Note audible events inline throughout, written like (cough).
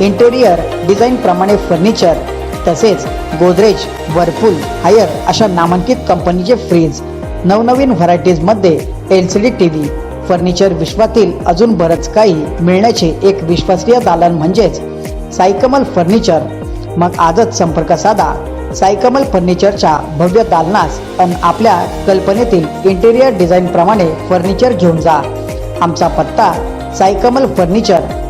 Interior design प्रमाणे furniture तसेच Godrej whirlpool Haier अशा नामांकित कंपनीचे फ्रीज नवनवीन व्हरायटीजमध्ये L C D T V furniture विश्वातील अजून बरंच काही मिळण्याचे एक विश्वसनीय दालन म्हणजेच साईकमल फर्निचर मग आजच संपर्क साधा. साईकमल फर्निचरच्या भव्य दालनास आणि आपल्या कल्पनेतील इंटेरियर डिझाईन प्रमाणे फर्निचर घेऊन जा. आमचा पत्ता Saikamal furniture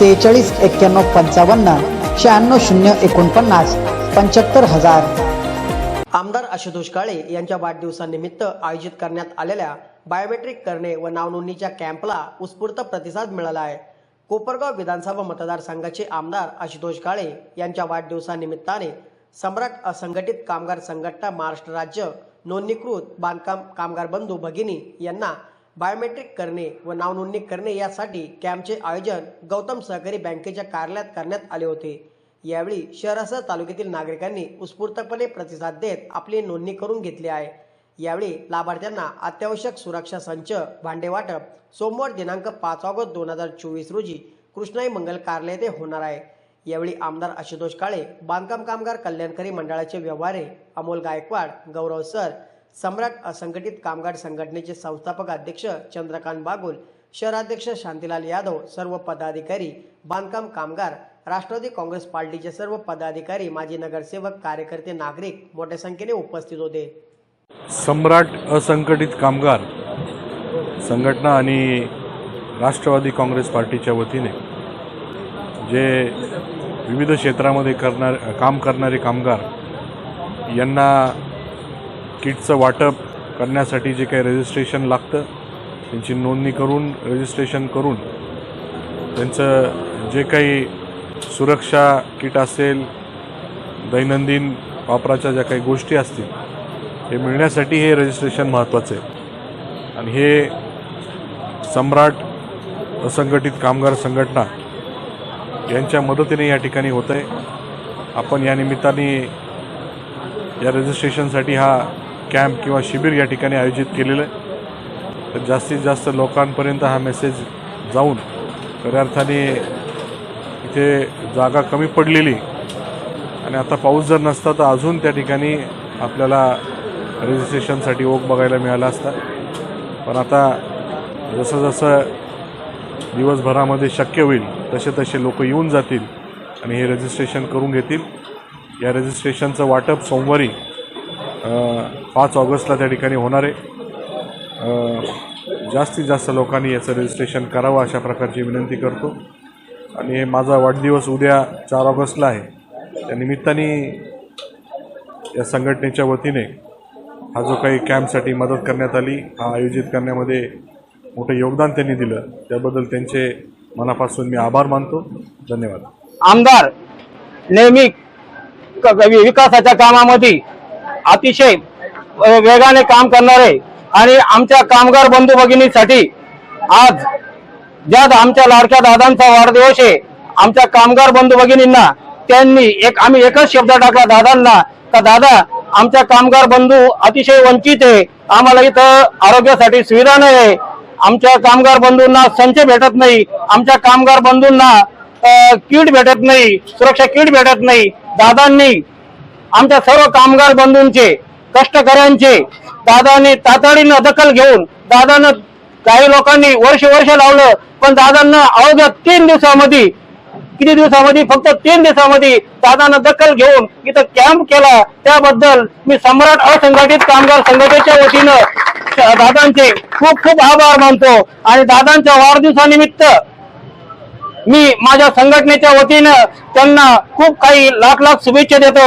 सेहेचाळीस एक्क्याण्णव पंचावन्न शहाण्णव शून्य एकोणपन्नास पंच्याहत्तर हजार. आमदार आशुतोष काळे यांच्या वाढदिवसानिमित्त आयोजित करण्यात आलेल्या बायोमेट्रिक करणे व नावनोंदणीच्या कॅम्पला उत्स्फूर्त प्रतिसाद मिळाला आहे. कोपरगाव विधानसभा मतदारसंघाचे आमदार आशुतोष काळे यांच्या वाढदिवसानिमित्ताने सम्राट असंघटित कामगार संघटना महाराष्ट्र राज्य नोंदणीकृत बांधकाम कामगार बंधू भगिनी यांना बायोमेट्रिक करणे व नावनोंदणी करणे यासाठी कॅम्पचे आयोजन गौतम सहकारी बँकेच्या कार्यालयात करण्यात आले होते. यावेळी शहरासह तालुक्यातील नागरिकांनी उत्स्फूर्तपणे प्रतिसाद देत आपली नोंदणी करून घेतली आहे. यावेळी लाभार्थ्यांना अत्यावश्यक सुरक्षा संच भांडे वाटप सोमवार दिनांक पाच ऑगस्ट दोन हजार चोवीस रोजी कृष्णाई मंगल कार्यालय येथे होणार आहे. यावेळी आमदार आशुतोष काळे बांधकाम कामगार कल्याणकारी मंडळाचे व्यवहारे अमोल गायकवाड गौरव सर सम्राट असंघटित कामगार संघटनेचे संस्थापक अध्यक्ष चंद्रकांत बागुल शहराध्यक्ष शांतीलाल यादव सर्व पदाधिकारी बांधकाम कामगार राष्ट्रवादी काँग्रेस पार्टीचे सर्व पदाधिकारी माजी नगरसेवक कार्यकर्ते नागरिक मोठ्या संख्येने उपस्थित होते. सम्राट असंघटित कामगार संघटना आणि राष्ट्रवादी काँग्रेस पार्टीच्या वतीने जे विविध क्षेत्रामध्ये करणार काम करणारे कामगार यांना किटचं वाटप करण्यासाठी जे काही रजिस्ट्रेशन लागतं त्यांची नोंदणी करून रजिस्ट्रेशन करून त्यांचं जे काही सुरक्षा किट असेल दैनंदिन वापराच्या ज्या काही गोष्टी असतील हे मिळण्यासाठी हे रजिस्ट्रेशन महत्त्वाचं आहे. आणि हे सम्राट असंघटित कामगार संघटना यांच्या मदतीने या ठिकाणी होत आहे आपण या निमित्ताने या रजिस्ट्रेशनसाठी हा कॅम्प किंवा शिबिर या ठिकाणी आयोजित केलेलं आहे. तर जास्तीत जास्त लोकांपर्यंत हा मेसेज जाऊन खऱ्या अर्थाने इथे जागा कमी पडलेली आणि आता पाऊस जर नसता तर अजून त्या ठिकाणी आपल्याला रजिस्ट्रेशनसाठी ओघ बघायला मिळाला असता. पण आता जसं जसं दिवसभरामध्ये शक्य होईल तसे तसे लोक येऊन जातील आणि हे रजिस्ट्रेशन करून घेतील. या रजिस्ट्रेशनचं वाटप सोमवारी पाच ऑगस्टला त्या ठिकाणी होणार आहे. जास्तीत जास्त लोकांनी याचं रजिस्ट्रेशन करावं अशा प्रकारची विनंती करतो. आणि हे माझा वाढदिवस उद्या चार ऑगस्टला आहे. त्या निमित्ताने या संघटनेच्या वतीने हा जो काही कॅम्पसाठी मदत करण्यात आली हा आयोजित करण्यामध्ये मोठं योगदान त्यांनी दिलं. त्याबद्दल त्यांचे मनापासून मी आभार मानतो. धन्यवाद. आमदार नेहमी विकासाच्या कामामध्ये अतिशय वेगाने काम करणारे आणि आमच्या कामगार बंधू भगिनीसाठी आज ज्या आमच्या लाडक्या दादांचा वाढदिवस आहे आमच्या कामगार बंधू भगिनींना त्यांनी एक आम्ही एकच शब्द टाकला दादांना का दादा आमच्या कामगार बंधू अतिशय वंचित आहे आम्हाला इथं आरोग्यासाठी सुविधा नाही आहे आमच्या कामगार बंधूंना संच भेटत नाही आमच्या कामगार बंधूंना किट भेटत नाही सुरक्षा किट भेटत नाही दादांनी आमच्या सर्व कामगार बंधूंचे कष्टकऱ्यांचे दादांनी तातडीनं दखल घेऊन दादानं काही लोकांनी वर्ष वर्ष लावलं पण दादांना अवघ्या तीन दिवसामध्ये किती दिवसामध्ये फक्त तीन दिवसामध्ये दादानं दखल घेऊन इथं कॅम्प केला. त्याबद्दल मी सम्राट असंघटित कामगार संघटनेच्या वतीनं दादांचे खूप खूप आभार मानतो. आणि दादांच्या वाढदिवसानिमित्त मी माझ्या संघटनेच्या वतीनं त्यांना खूप काही लाख लाख शुभेच्छा देतो.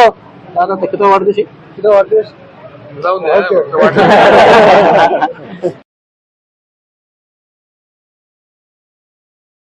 दादा किती वाढदिवशी किती वाढदिवस. (laughs)